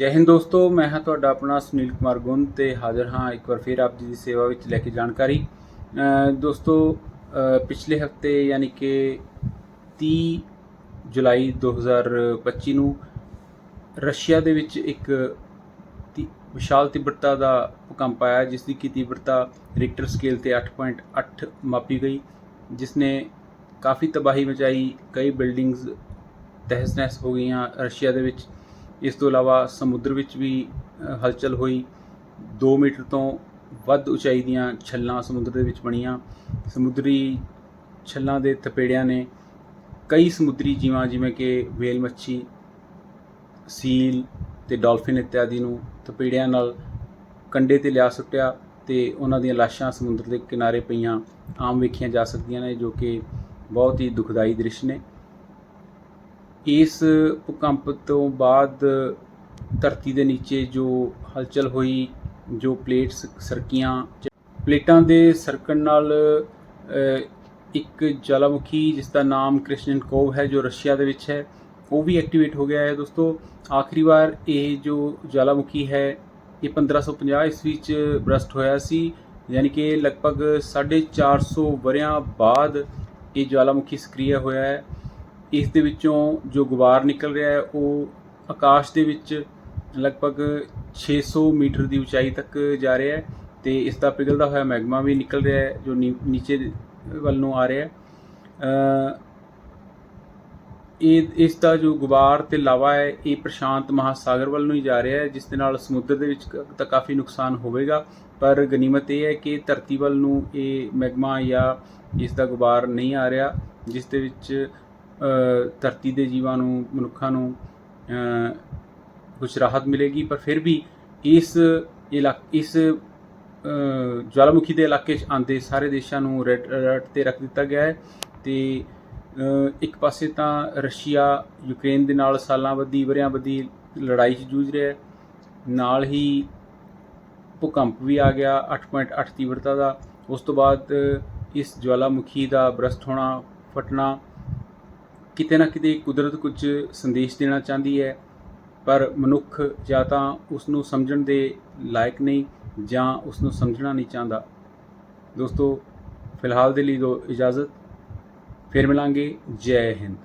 ਜੈ ਹਿੰਦ ਦੋਸਤੋ, ਮੈਂ ਹਾਂ ਤੁਹਾਡਾ ਆਪਣਾ ਸੁਨੀਲ ਕੁਮਾਰ ਗੁੰਨ ਤੇ ਹਾਜ਼ਰ ਹਾਂ ਇੱਕ ਵਾਰ ਫਿਰ ਆਪ ਜੀ ਦੀ ਸੇਵਾ ਵਿੱਚ ਲੈ ਕੇ ਜਾਣਕਾਰੀ। ਦੋਸਤੋ ਪਿਛਲੇ ਹਫ਼ਤੇ ਯਾਨੀ ਕਿ 30 ਜੁਲਾਈ 2025 ਨੂੰ ਰਸ਼ੀਆ ਦੇ ਵਿੱਚ ਇੱਕ ਤੀ- ਵਿਸ਼ਾਲ ਤੀਬਰਤਾ ਦਾ ਭੂਕੰਪ ਆਇਆ, ਜਿਸ ਦੀ ਕੀ ਤੀਬਰਤਾ ਰਿਕਟਰ ਸਕੇਲ ਤੇ 8.8 ਮਾਪੀ ਗਈ, ਜਿਸ ਨੇ ਕਾਫੀ ਤਬਾਹੀ ਮਚਾਈ, ਕਈ ਬਿਲਡਿੰਗਸ ਤਹਿਸ ਨਹਿਸ ਹੋ ਗਈਆਂ ਰਸ਼ੀਆ ਦੇ ਵਿੱਚ। ਇਸ ਤੋਂ ਇਲਾਵਾ ਸਮੁੰਦਰ ਵਿੱਚ ਵੀ ਹਲਚਲ ਹੋਈ। 2 ਮੀਟਰ ਤੋਂ ਵੱਧ ਉਚਾਈ ਦੀਆਂ ਛੱਲਾਂ ਸਮੁੰਦਰ ਦੇ ਵਿੱਚ ਬਣੀਆਂ। ਸਮੁੰਦਰੀ ਛੱਲਾਂ ਦੇ ਥਪੇੜਿਆਂ ਨੇ ਕਈ ਸਮੁੰਦਰੀ ਜੀਵਾਂ, ਜਿਵੇਂ ਕਿ ਵੇਲ ਮੱਛੀ, ਸੀਲ ਤੇ ਡਾਲਫਿਨ ਇਤਿਆਦੀ ਨੂੰ ਥਪੇੜਿਆਂ ਨਾਲ ਕੰਡੇ ਤੇ ਲਿਆ ਸੁੱਟਿਆ ਤੇ ਉਹਨਾਂ ਦੀਆਂ ਲਾਸ਼ਾਂ ਸਮੁੰਦਰ ਦੇ ਕਿਨਾਰੇ ਪਈਆਂ ਆਮ ਵੇਖੀਆਂ ਜਾ ਸਕਦੀਆਂ ਨੇ, ਜੋ ਕਿ ਬਹੁਤ ਹੀ ਦੁਖਦਾਈ ਦ੍ਰਿਸ਼ ਨੇ। ਇਸ ਭੂਕੰਪ ਤੋਂ ਬਾਅਦ ਧਰਤੀ ਦੇ ਨੀਚੇ ਜੋ ਹਲਚਲ ਹੋਈ, ਜੋ ਪਲੇਟਸ ਸਰਕੀਆਂ ਪਲੇਟਾਂ ਦੇ ਸਰਕਣ ਨਾਲ ਇੱਕ ਜਵਾਲਾਮੁਖੀ ਜਿਸ ਦਾ ਨਾਮ ਕ੍ਰਿਸ਼ਨਨਕੋਵ ਹੈ, ਜੋ ਰਸ਼ੀਆ ਦੇ ਵਿੱਚ ਹੈ, ਉਹ ਵੀ ਐਕਟੀਵੇਟ ਹੋ ਗਿਆ ਹੈ। ਦੋਸਤੋ, ਆਖਰੀ ਵਾਰ ਇਹ ਜੋ ਜਵਾਲਾਮੁਖੀ ਹੈ, ਇਹ 1550 ਈਸਵੀ ਚ ਬਰਸਟ ਹੋਇਆ ਸੀ। ਯਾਨੀ ਕਿ ਲਗਭਗ 450 ਵਰਿਆਂ ਬਾਅਦ ਇਹ ਜਵਾਲਾਮੁਖੀ ਸਕ੍ਰਿਆ ਹੋਇਆ ਹੈ। ਇਸ ਦੇ ਵਿੱਚੋਂ ਜੋ ਗੁਬਾਰ ਨਿਕਲ ਰਿਹਾ ਹੈ, ਉਹ ਆਕਾਸ਼ ਦੇ ਵਿੱਚ ਲਗਭਗ 600 ਮੀਟਰ ਦੀ ਉਚਾਈ ਤੱਕ ਜਾ ਰਿਹਾ ਹੈ ਤੇ ਇਸ ਦਾ ਪਿਘਲਦਾ ਹੋਇਆ ਮੈਗਮਾ ਵੀ ਨਿਕਲ ਰਿਹਾ ਹੈ, ਜੋ ਨੀ- ਨੀਚੇ ਵੱਲ ਨੂੰ ਆ ਰਿਹਾ ਹੈ। ਇਹ, ਇਸ ਦਾ ਜੋ ਗੁਬਾਰ ਤੇ ਲਾਵਾ ਹੈ, ਇਹ ਪ੍ਰਸ਼ਾਂਤ ਮਹਾਸਾਗਰ ਵੱਲ ਨੂੰ ਹੀ ਜਾ ਰਿਹਾ ਹੈ, ਜਿਸ ਦੇ ਨਾਲ ਸਮੁੰਦਰ ਦੇ ਵਿੱਚ ਤਾਂ ਕਾਫੀ ਨੁਕਸਾਨ ਹੋਵੇਗਾ। ਪਰ ਗਨੀਮਤ ਇਹ ਹੈ ਕਿ ਧਰਤੀ ਵੱਲ ਨੂੰ ਇਹ ਮੈਗਮਾ ਜਾਂ ਇਸ ਦਾ ਗੁਬਾਰ ਨਹੀਂ ਆ ਰਿਹਾ, ਜਿਸ ਦੇ ਵਿੱਚ ਧਰਤੀ ਦੇ ਜੀਵਾਂ ਨੂੰ ਮਨੁੱਖਾਂ ਨੂੰ ਕੁਝ ਰਾਹਤ ਮਿਲੇਗੀ ਪਰ ਫਿਰ ਵੀ ਇਸ ਇਲਾਕ ਇਸ ਅ, ਜਵਾਲਾਮੁਖੀ ਦੇ ਇਲਾਕੇ 'ਚ ਆਂਦੇ ਸਾਰੇ ਦੇਸ਼ਾਂ ਨੂੰ ਰੈੱਡ ਅਲਰਟ ਤੇ ਰੱਖ ਦਿੱਤਾ ਗਿਆ ਹੈ ਤੇ ਇੱਕ ਪਾਸੇ ਤਾਂ ਰਸ਼ੀਆ ਯੂਕਰੇਨ ਦੇ ਨਾਲ ਸਾਲਾਂ ਬੱਧੀ ਵਰਿਆਂ ਬੱਧੀ ਲੜਾਈ 'ਚ ਜੂਝ ਰਿਹਾ ਹੈ। ਨਾਲ ਹੀ ਭੂਕੰਪ ਵੀ ਆ ਗਿਆ 8.8 ਤੀਬਰਤਾ ਦਾ। ਉਸ ਤੋਂ ਬਾਅਦ ਇਸ ਜਵਾਲਾਮੁਖੀ ਦਾ ਬਰਸਟ ਹੋਣਾ ਫਟਣਾ ਕਿਤੇ ਨਾ ਕਿਤੇ ਕੁਦਰਤ ਕੁਝ ਸੰਦੇਸ਼ ਦੇਣਾ ਚਾਹੁੰਦੀ ਹੈ, ਪਰ ਮਨੁੱਖ ਜਾਂ ਤਾਂ ਉਸ ਨੂੰ ਸਮਝਣ ਦੇ ਲਾਇਕ ਨਹੀਂ ਜਾਂ ਉਸ ਨੂੰ ਸਮਝਣਾ ਨਹੀਂ ਚਾਹੁੰਦਾ। ਦੋਸਤੋ, ਫਿਲਹਾਲ ਦੇ ਲਈ ਦੋ ਇਜਾਜ਼ਤ। ਫਿਰ ਮਿਲਾਂਗੇ। ਜੈ ਹਿੰਦ।